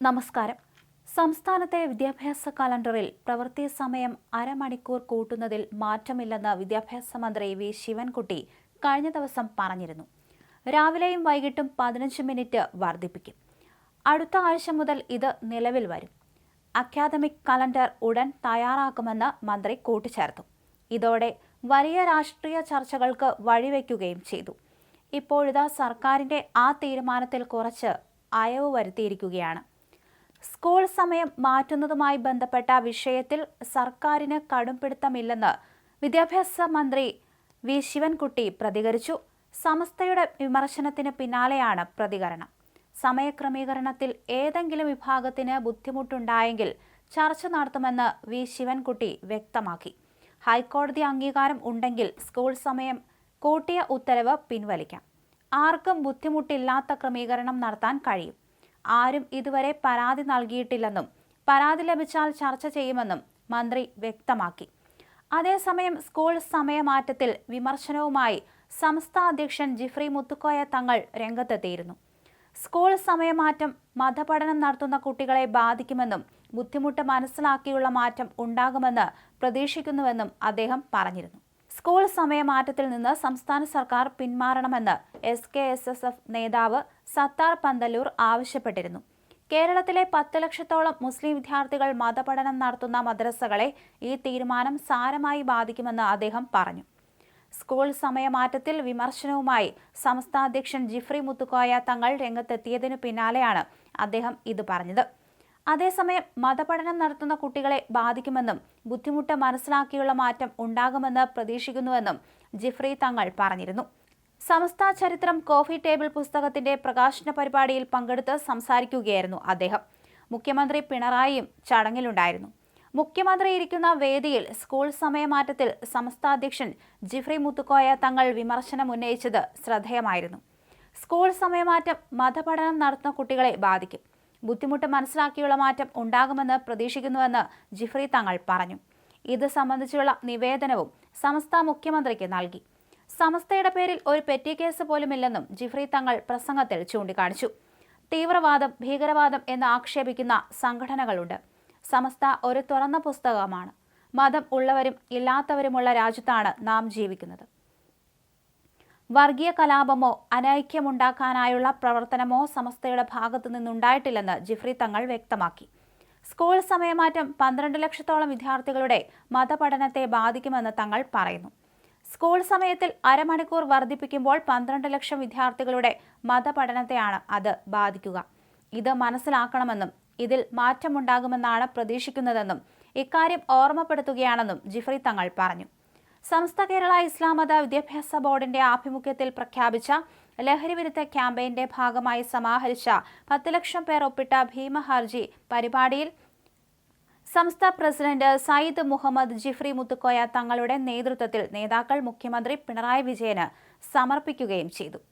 നമസ്കാരം. സംസ്ഥാനത്തെ വിദ്യാഭ്യാസ കലണ്ടറിൽ പ്രവൃത്തി സമയം അരമണിക്കൂർ കൂട്ടുന്നതിൽ മാറ്റമില്ലെന്ന് വിദ്യാഭ്യാസ മന്ത്രി വി. ശിവൻകുട്ടി കഴിഞ്ഞ ദിവസം പറഞ്ഞിരുന്നു. രാവിലെയും വൈകിട്ടും പതിനഞ്ച് മിനിറ്റ് വർദ്ധിപ്പിക്കും. അടുത്ത ആഴ്ച മുതൽ ഇത് നിലവിൽ വരും. അക്കാദമിക് കലണ്ടർ ഉടൻ തയ്യാറാക്കുമെന്ന് മന്ത്രി കൂട്ടിച്ചേർത്തു. ഇതോടെ വലിയ രാഷ്ട്രീയ ചർച്ചകൾക്ക് വഴിവെക്കുകയും ചെയ്തു. ഇപ്പോഴിതാ സർക്കാരിന്റെ ആ തീരുമാനത്തിൽ കുറച്ച് അയവ് വരുത്തിയിരിക്കുകയാണ്. സ്കൂൾ സമയം മാറ്റുന്നതുമായി ബന്ധപ്പെട്ട വിഷയത്തിൽ സർക്കാരിന് കടുംപിടുത്തമില്ലെന്ന് വിദ്യാഭ്യാസ മന്ത്രി വി ശിവൻകുട്ടി പ്രതികരിച്ചു. സമസ്തയുടെ വിമർശനത്തിന് പിന്നാലെയാണ് പ്രതികരണം. സമയക്രമീകരണത്തിൽ ഏതെങ്കിലും വിഭാഗത്തിന് ബുദ്ധിമുട്ടുണ്ടായെങ്കിൽ ചർച്ച നടത്തുമെന്ന് വി ശിവൻകുട്ടി വ്യക്തമാക്കി. ഹൈക്കോടതി അംഗീകാരം ഉണ്ടെങ്കിൽ സ്കൂൾ സമയം കൂട്ടിയ ഉത്തരവ് പിൻവലിക്കാം. ആർക്കും ബുദ്ധിമുട്ടില്ലാത്ത ക്രമീകരണം നടത്താൻ കഴിയും. ആരും ഇതുവരെ പരാതി നൽകിയിട്ടില്ലെന്നും പരാതി ലഭിച്ചാൽ ചർച്ച ചെയ്യുമെന്നും മന്ത്രി വ്യക്തമാക്കി. അതേസമയം സ്കൂൾ സമയമാറ്റത്തിൽ വിമർശനവുമായി സംസ്ഥാന അധ്യക്ഷൻ ജിഫ്രി മുത്തുക്കോയ തങ്ങൾ രംഗത്തെത്തിയിരുന്നു. സ്കൂൾ സമയമാറ്റം മതപഠനം നടത്തുന്ന കുട്ടികളെ ബാധിക്കുമെന്നും ബുദ്ധിമുട്ട് മനസ്സിലാക്കിയുള്ള മാറ്റം ഉണ്ടാകുമെന്ന് പ്രതീക്ഷിക്കുന്നുവെന്നും അദ്ദേഹം പറഞ്ഞിരുന്നു. സ്കൂൾ സമയമാറ്റത്തിൽ നിന്ന് സംസ്ഥാന സർക്കാർ പിന്മാറണമെന്ന് S K S S F നേതാവ് സത്താർ പന്തല്ലൂർ ആവശ്യപ്പെട്ടിരുന്നു. കേരളത്തിലെ പത്ത് ലക്ഷത്തോളം മുസ്ലിം വിദ്യാർത്ഥികൾ മതപഠനം നടത്തുന്ന മദ്രസകളെ ഈ തീരുമാനം സാരമായി ബാധിക്കുമെന്ന് അദ്ദേഹം പറഞ്ഞു. സ്കൂൾ സമയമാറ്റത്തിൽ വിമർശനവുമായി സംസ്ഥാന അധ്യക്ഷൻ ജിഫ്രി മുത്തുക്കോയ തങ്ങൾ രംഗത്തെത്തിയതിനു പിന്നാലെയാണ് അദ്ദേഹം ഇത് പറഞ്ഞത്. അതേസമയം മതപഠനം നടത്തുന്ന കുട്ടികളെ ബാധിക്കുമെന്നും ബുദ്ധിമുട്ട് മനസ്സിലാക്കിയുള്ള മാറ്റം ഉണ്ടാകുമെന്ന് പ്രതീക്ഷിക്കുന്നുവെന്നും ജിഫ്രി തങ്ങൾ പറഞ്ഞിരുന്നു. സമസ്ത ചരിത്രം കോഫി ടേബിൾ പുസ്തകത്തിന്റെ പ്രകാശന പരിപാടിയിൽ പങ്കെടുത്ത് സംസാരിക്കുകയായിരുന്നു അദ്ദേഹം. മുഖ്യമന്ത്രി പിണറായിയും ചടങ്ങിലുണ്ടായിരുന്നു. മുഖ്യമന്ത്രി ഇരിക്കുന്ന വേദിയിൽ സ്കൂൾ സമയമാറ്റത്തിൽ സംസ്ഥ അധ്യക്ഷൻ ജിഫ്രി മുത്തുക്കോയ തങ്ങൾ വിമർശനം ഉന്നയിച്ചത് ശ്രദ്ധേയമായിരുന്നു. സ്കൂൾ സമയമാറ്റം മതപഠനം നടത്തുന്ന കുട്ടികളെ ബാധിക്കും. ബുദ്ധിമുട്ട് മനസ്സിലാക്കിയുള്ള മാറ്റം ഉണ്ടാകുമെന്ന് പ്രതീക്ഷിക്കുന്നുവെന്ന് ജിഫ്രി തങ്ങൾ പറഞ്ഞു. ഇത് സംബന്ധിച്ചുള്ള നിവേദനവും സമസ്ത മുഖ്യമന്ത്രിക്ക് നൽകി. സമസ്തയുടെ പേരിൽ ഒരു പെറ്റി കേസ് പോലുമില്ലെന്നും ജിഫ്രി തങ്ങൾ പ്രസംഗത്തിൽ ചൂണ്ടിക്കാണിച്ചു. തീവ്രവാദം ഭീകരവാദം എന്ന് ആക്ഷേപിക്കുന്ന സംഘടനകളുണ്ട്. സമസ്ത ഒരു തുറന്ന പുസ്തകമാണ്. മതം ഉള്ളവരും ഇല്ലാത്തവരുമുള്ള രാജ്യത്താണ് നാം ജീവിക്കുന്നത്. വർഗീയ കലാപമോ അനൈക്യമുണ്ടാക്കാനായുള്ള പ്രവർത്തനമോ സമസ്തയുടെ ഭാഗത്തു നിന്നുണ്ടായിട്ടില്ലെന്ന് ജിഫ്രി തങ്ങൾ വ്യക്തമാക്കി. സ്കൂൾ സമയമാറ്റം പന്ത്രണ്ട് ലക്ഷത്തോളം വിദ്യാർത്ഥികളുടെ മതപഠനത്തെ ബാധിക്കുമെന്ന് തങ്ങൾ പറയുന്നു. സ്കൂൾ സമയത്തിൽ അരമണിക്കൂർ വർദ്ധിപ്പിക്കുമ്പോൾ പന്ത്രണ്ട് ലക്ഷം വിദ്യാർത്ഥികളുടെ മതപഠനത്തെയാണ് അത് ബാധിക്കുക. ഇത് മനസ്സിലാക്കണമെന്നും ഇതിൽ മാറ്റമുണ്ടാകുമെന്നാണ് പ്രതീക്ഷിക്കുന്നതെന്നും ഇക്കാര്യം ഓർമ്മപ്പെടുത്തുകയാണെന്നും ജിഫ്രി തങ്ങൾ പറഞ്ഞു. സംസ്ഥ കേരള ഇസ്ലാം മത വിദ്യാഭ്യാസ ബോർഡിന്റെ ആഭിമുഖ്യത്തിൽ പ്രഖ്യാപിച്ച ലഹരിവിരുദ്ധ ക്യാമ്പയിന്റെ ഭാഗമായി സമാഹരിച്ച പത്ത് ലക്ഷം പേർ ഒപ്പിട്ട ഭീമ ഹർജി പരിപാടിയിൽ സംസ്ഥ പ്രസിഡന്റ് സയ്യിദ് മുഹമ്മദ് ജിഫ്രി മുത്തുക്കോയ തങ്ങളുടെ നേതൃത്വത്തിൽ നേതാക്കൾ മുഖ്യമന്ത്രി പിണറായി വിജയന് സമർപ്പിക്കുകയും ചെയ്തു.